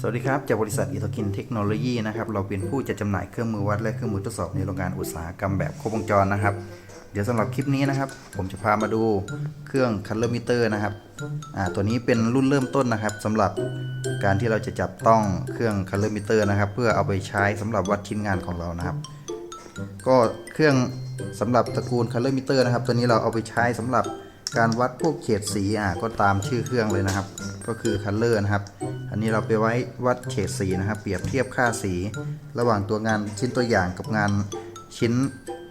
สวัสดีครับ จากบริษัทอิโตคินเทคโนโลยีนะครับ เราเป็นผู้จัดจำหน่ายเครื่องมือวัดและเครื่องมือทดสอบในโรงงานอุตสาหกรรมแบบครบวงจรนะครับ เดี๋ยวสำหรับคลิปนี้นะครับ ผมจะพามาดูเครื่องคัลเลอร์มิเตอร์นะครับตัวนี้เป็นรุ่นเริ่มต้นนะครับสำหรับการที่เราจะจับต้องเครื่องคัลเลอร์มิเตอร์นะครับ เพื่อเอาไปใช้สำหรับวัดชิ้นงานของเรานะครับ ก็เครื่องสำหรับตระกูลคัลเลอร์มิเตอร์นะครับ ตัวนี้เราเอาไปใช้สำหรับการวัดพวกเฉดสีอะก็ตามชื่อเครื่องเลยนะครับ ก็คือคัลเลอร์นะครับ อันนี้เราไปไว้วัดเฉดสีนะครับ เปรียบเทียบค่าสี ระหว่างตัวงานชิ้นตัวอย่างกับงานชิ้น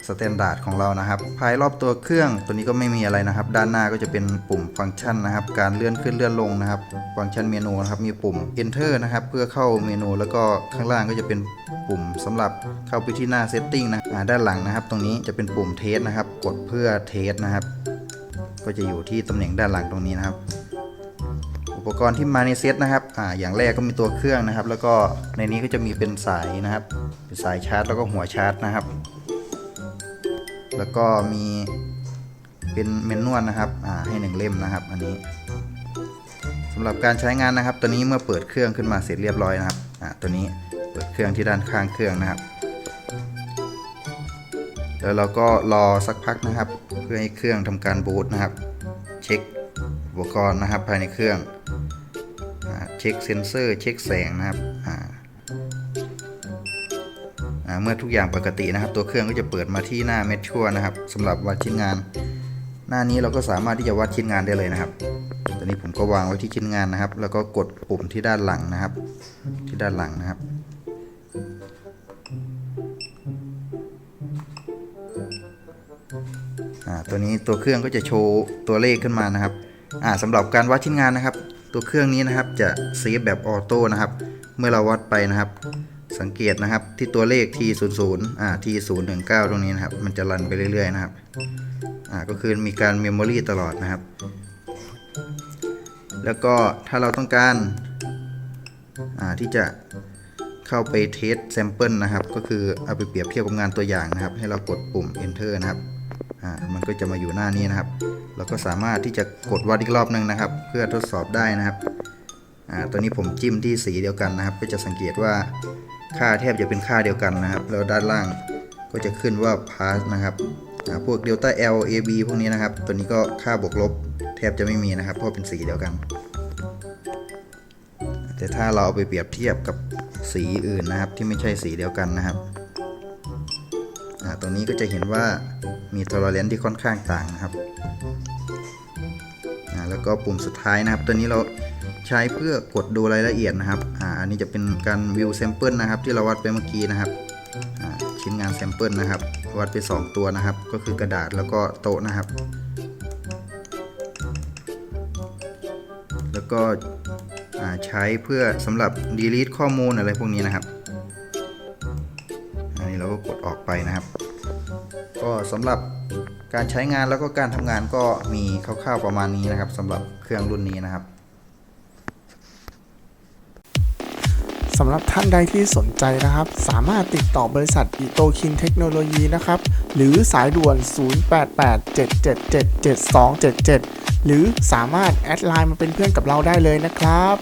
สแตนดาร์ดของเรานะครับ ภายรอบตัวเครื่องตัวนี้ก็ไม่มีอะไรนะครับ ด้านหน้าก็จะเป็นปุ่มฟังก์ชันนะครับ การเลื่อนขึ้นเลื่อนลงนะครับ ฟังก์ชันเมนูนะครับ มีปุ่ม enter นะครับ เพื่อเข้าเมนู แล้วก็ข้างล่างก็จะเป็นปุ่มสำหรับเข้าไปที่หน้า setting นะด้านหลังนะครับ ตรงนี้จะเป็นปุ่มเทสนะครับ กดเพื่อเทสนะครับ ก็จะอยู่ที่ตำแหน่งด้านหลังตรงนี้นะครับ อุปกรณ์ที่มาในเซตนะครับอ่าอย่างแรกก็มีตัวเครื่องนะครับ แล้วก็ในนี้ก็จะมีเป็นสายนะครับเป็นสายชาร์จ แล้วก็หัวชาร์จนะครับ แล้วก็มีเป็นเมนนวลนะครับอ่าให้หนึ่งเล่มนะครับ อันนี้สำหรับการใช้งานนะครับ ตัวนี้เมื่อเปิดเครื่องขึ้นมาเสร็จเรียบร้อยนะครับอ่าตัวนี้เปิดเครื่องที่ด้านข้างเครื่องนะครับแล้วเราก็รอสักพักนะครับ เพื่อให้เครื่องทำการบูตนะครับ เช็คอุปกรณ์นะครับภายในเครื่อง เช็คเซนเซอร์เช็คแสงนะครับเมื่อทุกอย่างปกตินะครับ ตัวเครื่องก็จะเปิดมาที่หน้าเมทชัวนะครับสำหรับวัดชิ้นงาน หน้านี้เราก็สามารถที่จะวัดชิ้นงานได้เลยนะครับตอนนี้ผมก็วางไว้ที่ชิ้นงานนะครับ แล้วก็กดปุ่มที่ด้านหลังนะครับ ที่ด้านหลังนะครับตัวนี้ตัวเครื่องก็จะโชว์ตัวเลขขึ้นมานะครับอ่าสำหรับการวัดชิ้นงานนะครับ ตัวเครื่องนี้นะครับจะเซฟแบบออโต้นะครับ เมื่อเราวัดไปนะครับ สังเกตนะครับที่ตัวเลข T 0 0อ่า T 0 1 9ตรงนี้นะครับ มันจะรันไปเรื่อยๆนะครับอ่าก็คือมีการเมมโมรีตลอดนะครับ แล้วก็ถ้าเราต้องการอ่าที่จะเข้าไปเทสแซมเปิลนะครับ ก็คือเอาไปเปรียบเทียบกับงานตัวอย่างนะครับ ให้เรากดปุ่ม enter นะครับอ่ามันก็จะมาอยู่หน้านี้นะครับ เราก็สามารถที่จะกดวัดอีกรอบหนึ่งนะครับ เพื่อทดสอบได้นะครับอ่าตัวนี้ผมจิ้มที่สีเดียวกันนะครับ ก็จะสังเกตว่าค่าแทบจะเป็นค่าเดียวกันนะครับ แล้วด้านล่างก็จะขึ้นว่า pass นะครับอ่าพวก delta L A B พวกนี้นะครับ ตัวนี้ก็ค่าบวกลบแทบจะไม่มีนะครับ เพราะเป็นสีเดียวกัน แต่ถ้าเราเอาไปเปรียบเทียบกับสีอื่นนะครับ ที่ไม่ใช่สีเดียวกันนะครับตรงนี้ก็จะเห็นว่า มี tolerance ที่ค่อนข้างต่างนะครับแล้วก็ปุ่มสุดท้ายนะครับ ตัวนี้เราใช้เพื่อกดดูรายละเอียดนะครับอ่าอันนี้จะเป็นการ view sample นะครับ ที่เราวัดไปเมื่อกี้นะครับอ่าชิ้นงาน sample นะครับ วัดไป 2 ตัวนะครับ ก็คือกระดาษแล้วก็โต๊ะนะครับ แล้วก็ใช้เพื่อสำหรับ delete ข้อมูลอะไรพวกนี้นะครับ อันนี้เราก็กดออกไปนะครับ ก็สำหรับการใช้งานแล้วก็การทำงานก็มีคร่าวๆประมาณนี้นะครับสำหรับเครื่องรุ่นนี้นะครับสำหรับท่านใดที่สนใจนะครับ สามารถติดต่อบริษัทอิโตคินเทคโนโลยีนะครับ หรือสายด่วน 0887777277 หรือสามารถแอดไลน์มาเป็นเพื่อนกับเราได้เลยนะครับ